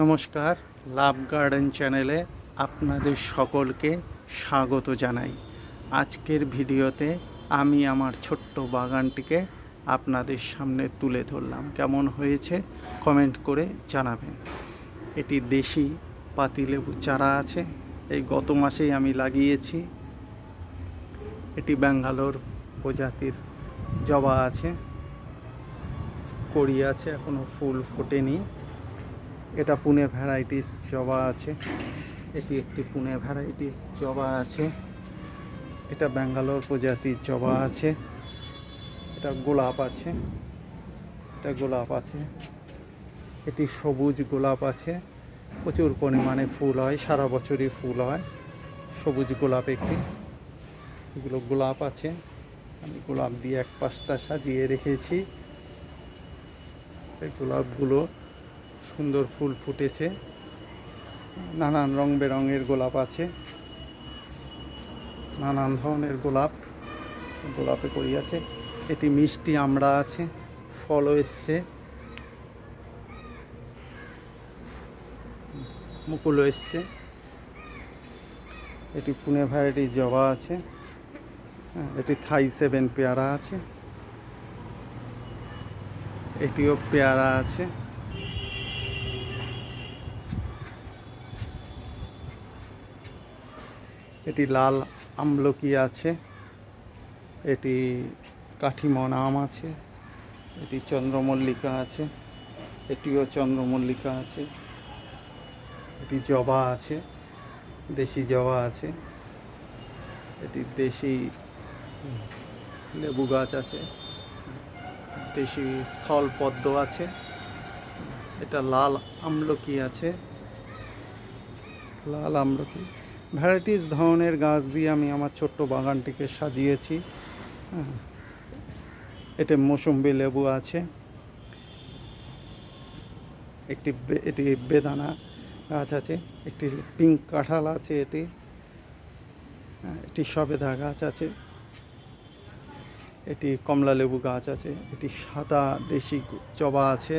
নমস্কার, লাভ গার্ডেন চ্যানেলে আপনাদের সকলকে স্বাগত জানাই। আজকের ভিডিওতে আমি আমার ছোট্ট বাগানটিকে আপনাদের সামনে তুলে ধরলাম। কেমন হয়েছে কমেন্ট করে জানাবেন। এটি দেশি পাতিলেবু চারা আছে। এই গত মাসেই আমি লাগিয়েছি। এটি ব্যাঙ্গালোর প্রজাতির জবা আছে। কড়ি আছে এখনও ফুল ফোটেনি। এটা পুনে ভ্যারাইটিস জবা আছে। এটি একটি পুনে ভ্যারাইটিস জবা আছে। এটা ব্যাঙ্গালোর প্রজাতির জবা আছে। এটা গোলাপ আছে। এটা গোলাপ আছে। এটি সবুজ গোলাপ আছে। প্রচুর পরিমাণে ফুল হয়, সারা বছরই ফুল হয়। সবুজ গোলাপ একটি। এগুলো গোলাপ আছে। আমি গোলাপ দিয়ে এক পাশটা সাজিয়ে রেখেছি। এই গোলাপগুলো সুন্দর ফুল ফুটেছে। নানান রং বেরঙের গোলাপ আছে। নানান ধরনের গোলাপ গোলাপে করি আছে। এটি মিষ্টি আমড়া আছে। ফলও এসছে। মুকুলও এসছে। এটি পুনে ভ্যারাইটি জবা আছে। হ্যাঁ, এটি থাই সেভেন পেয়ারা আছে। এটিও পেয়ারা আছে। এটি লাল আমলকি আছে, এটি কাঠিমন আম আছে, এটি চন্দ্রমল্লিকা আছে, এটিও চন্দ্রমল্লিকা আছে, এটি জবা আছে, দেশি জবা আছে, এটি দেশি লেবু গাছ আছে, দেশি স্থল পদ্ম আছে, এটা লাল আমলকি আছে, লাল আমলকি। ভ্যারাইটিস ধরনের গাছ দিয়ে আমি আমার ছোট্ট বাগানটিকে সাজিয়েছি। এতে মৌসুম্বি লেবু আছে একটি এটি বেদানা গাছ আছে, একটি পিঙ্ক কাঁঠাল আছে এটি এটি সবেদা গাছ আছে এটি কমলা লেবু গাছ আছে এটি সাদা দেশি জবা আছে,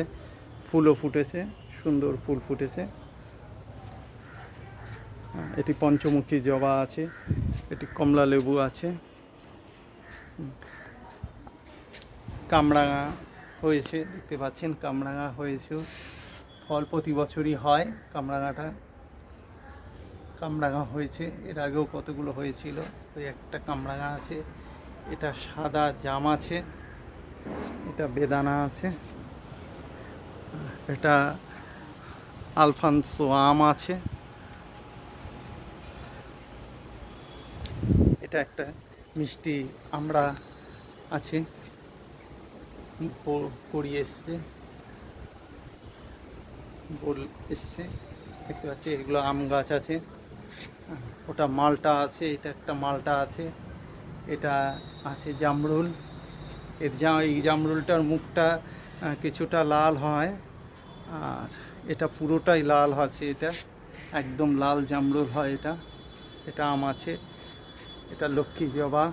ফুলও ফুটেছে, সুন্দর ফুল ফুটেছে এটি পঞ্চমুখী জবা আছে, এটি কমলা লেবু আছে। কামরাঙা হয়েছে, দেখতে পাচ্ছেন কামরাঙা হয়েছে। ফল প্রতি বছরই হয় কামরাঙাটা কামরাঙা হয়েছে, এর আগেও কতগুলো হয়েছিল, ওই একটা কামরাঙা আছে। এটা সাদা জাম আছে, এটা বেদানা আছে। এটা আলফানসো আম আছে। এটা একটা মিষ্টি আমরা আছে কড়ি এসছে গোল এসছে, দেখতে পাচ্ছি এগুলো আম গাছ আছে। ওটা মালটা আছে, এটা একটা মালটা আছে, এটা আছে জামরুল। এর যা এই জামরুলটার মুখটা কিছুটা লাল হয়, আর এটা পুরোটাই লাল আছে এটা। একদম লাল জামরুল হয় এটা। এটা আম আছে। এটা লক্ষ্মী জবা।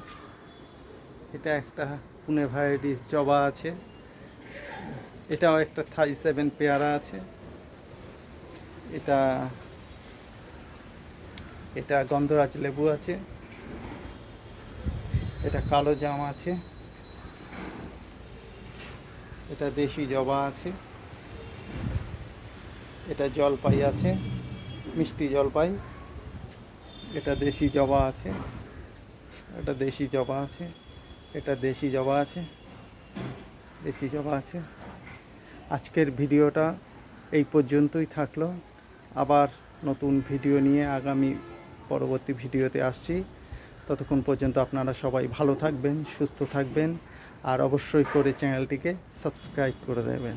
এটা একটা পুনে ভ্যারাইটিস জবা আছে। এটাও একটা থাই সেভেন পেয়ারা আছে। এটা এটা গন্ধরাজ লেবু আছে। এটা কালো জাম আছে। এটা দেশি জবা আছে। এটা জলপাই আছে, মিষ্টি জলপাই। এটা দেশি জবা আছে। এটা দেশি জবা আছে, এটা দেশি জবা আছে, দেশি জবা আছে। আজকের ভিডিওটা এই পর্যন্তই থাকল। আবার নতুন ভিডিও নিয়ে আগামী পরবর্তী ভিডিওতে আসছি। ততক্ষণ পর্যন্ত আপনারা সবাই ভালো থাকবেন, সুস্থ থাকবেন, আর অবশ্যই করে চ্যানেলটিকে সাবস্ক্রাইব করে দেবেন।